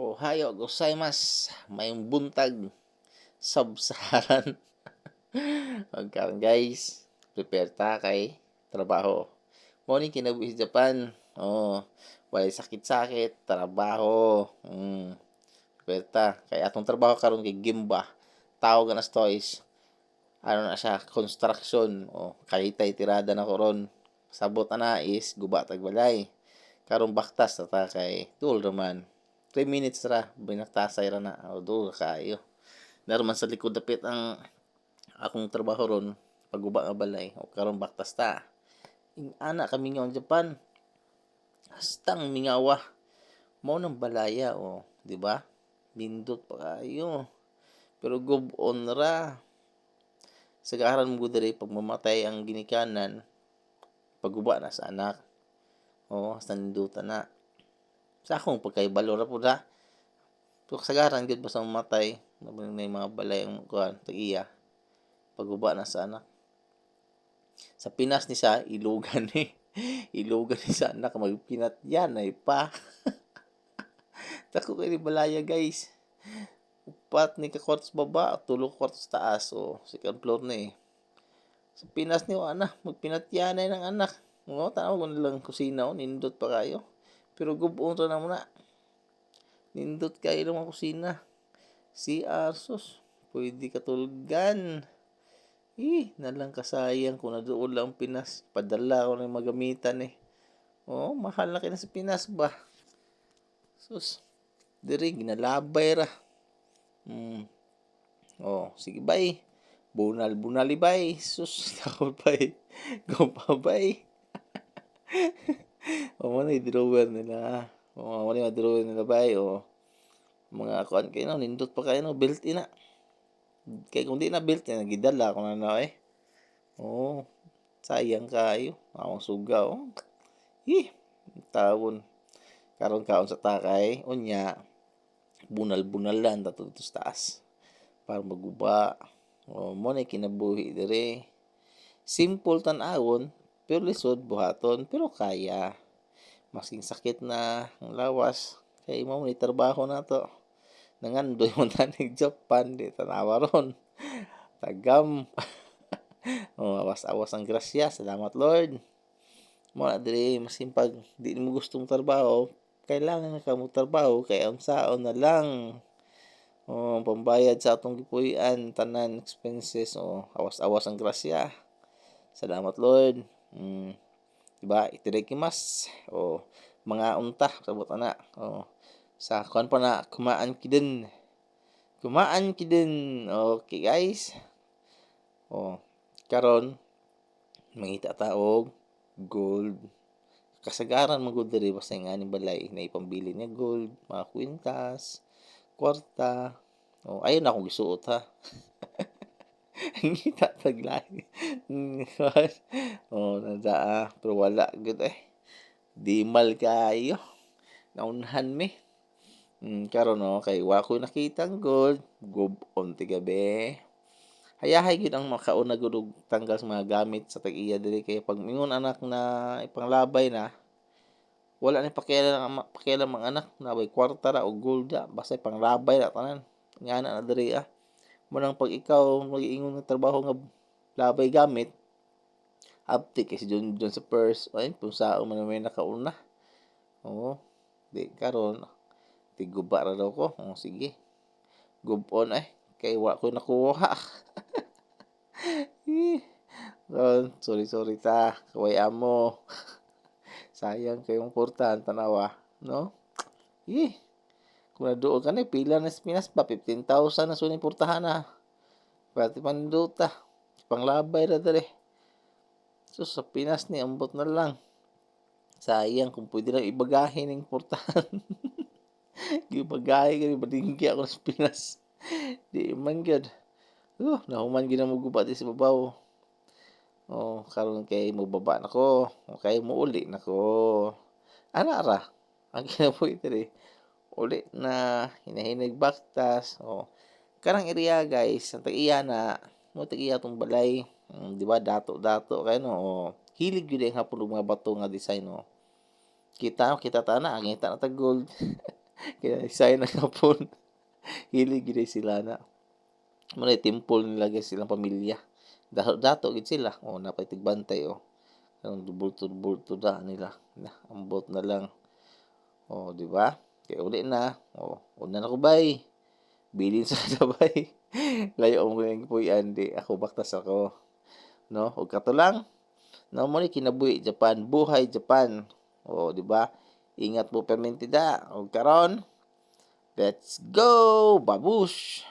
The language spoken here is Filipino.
Ohayo gozaimasu. May buntag sabsaharan. Magkaroon guys, prepare ta kay trabaho. Morning kinabuhi Japan. Oh, walay sakit-sakit, trabaho. Mm. Prepare ta kay atong trabaho karon kay Gimba. Tao ganas toys. Ano na siya, construction. Oh, kalitay tirada na koron. Sabot na is guba tagbalay. Karon baktas ta kay tool raman. 3 minutes ra binaktasay ra na. O do kayo naman sa likod dapit ang akong trabaho ron paguba nga balay o karon baktas ta. In ana kami nga Japan. Hastang mingawa. Mo nang balaya o di ba? Nindot pa kayo pero gubon ra. Sagaran mo diri pag mamatay ang ginikanan paguba na sa anak. O hasta nindutan na sa akong pagkaibalo ra pud ha pero kasagaran gid basta mamatay nabang na mga balay ang kuan tag-iya. Paguba na sa anak. Sa Pinas ni sa ilugan ni ilugan ni sa anak magpinat yan ay pa. Tako kay balaya guys. Upat ni ka kwartos baba tulo kwartos taas o second floor na eh sa Pinas ni ana magpinatyan na ng anak. Mo tanaw ko nilang kusina o nindot pa kayo pero gubon ra na mo na. Nindot kayo lang kusina. Si Arsos, pwede katulgan. Eh, nalang kasayang kung nadoon lang Pinas. Padala ko ng magamitan eh. Oh, mahal na sa Pinas ba? Sus, diri, ginalabay ra. Hmm. Oh, sige bye. Bunal, bunali bye. Sus, ako bye. Gumpa bye. o mo na i-drawer nila. O mo na i-drawer nila ba o mga kuan kay no nindot pa kayo no? Built in na. Kay kung di na built in nagidala ko na na eh. Oh sayang kayo. Akong suga oh ih tawon. Karon kaon sa takay. Unya bunal-bunal lang sa taas. Para maguba. O mo na kinabuhi dire. Simple tan-awon pero lisod buhaton pero kaya. Masing sakit na ang lawas. Kay mo ni trabaho na to. Nangandoy mo tanig Japan di tanawa ron. Tagam. Oh, awas-awas ang grasya. Salamat Lord. Mo na diri masimpag di mo gustong trabaho kailangan ka mo trabaho kay ang saon na lang. Oh, pambayad sa atong gipuy-an tanan expenses oh, awas-awas ang grasya. Salamat Lord Mm, diba? Itadakimasu. O, mga unta, sabot na. O, sa kuan pa na, kumaan ki din. Kumaan ki din. Okay, guys. O, karon mangita taog gold kasagaran mo gold diri basta nga ni balay na ipambili niya gold mga kwintas kwarta oh ayun ako gisuot ha Ngita taglay. oh, nada ah. Pero wala gud eh. Di mal kayo. Naunhan mi. Hmm, karon no, kay wa ko nakitang gold. Gob on tigabi. Hayahay gid ang makauna gud tanggal sa mga gamit sa tag-iya diri kay pag mingon anak na ipanglabay na wala ni pakialam pakialam ang anak na bay kwarta ra o gold da basta panglabay ra tanan ngana na diri ah Manang pag ikaw mag-iingon ng trabaho nga labay gamit, abti kasi dun, dun sa purse, ay, kung saan man may nakauna. Oo, di karon tiguba ra daw ko. Oo, sige. Gubon ay, kay wa ko nakuha. oh, sorry, sorry ta. Kaway amo. Sayang kayong portan tanawa, no? Eh, kung naduol ka na, pila na Pinas ba? 15,000 na suning portahan na. Pati panduta. Panglabay na dali. So, sa Pinas ni, ambot na lang. Sayang kung pwede lang ibagahin ng portahan. Ibagahin ka, ibadinggi ako sa Pinas. Di man gad. Oh, nahuman ginamugubat sa babaw. Oh, karon kay mo baba nako. Okay mo uli nako. Ana ra. Ang kinabuhi diri uli na hinahinag baktas o karang area guys ang tag-iya na mo tag-iya tong balay um, di ba dato dato kay no o hilig gyud ang hapon mga bato nga design no kita kita ta na ang ita na tag gold Kaya isay na kapon. Hilig gid sila na. Muna temple nila guys silang pamilya. Dato, dato gid sila. O napay tigbantay o. Ang bulto-bulto da nila. Na, ambot na lang. O, di ba? Kaya uli na. O, una na ko bay. Bilin sa sabay. Layo mo yung puyan di ako baktas ako. No? O kato lang. No mo kinabuhi Japan. Buhay Japan. O, di ba? Ingat po permentida. O karon. Let's go! Babush!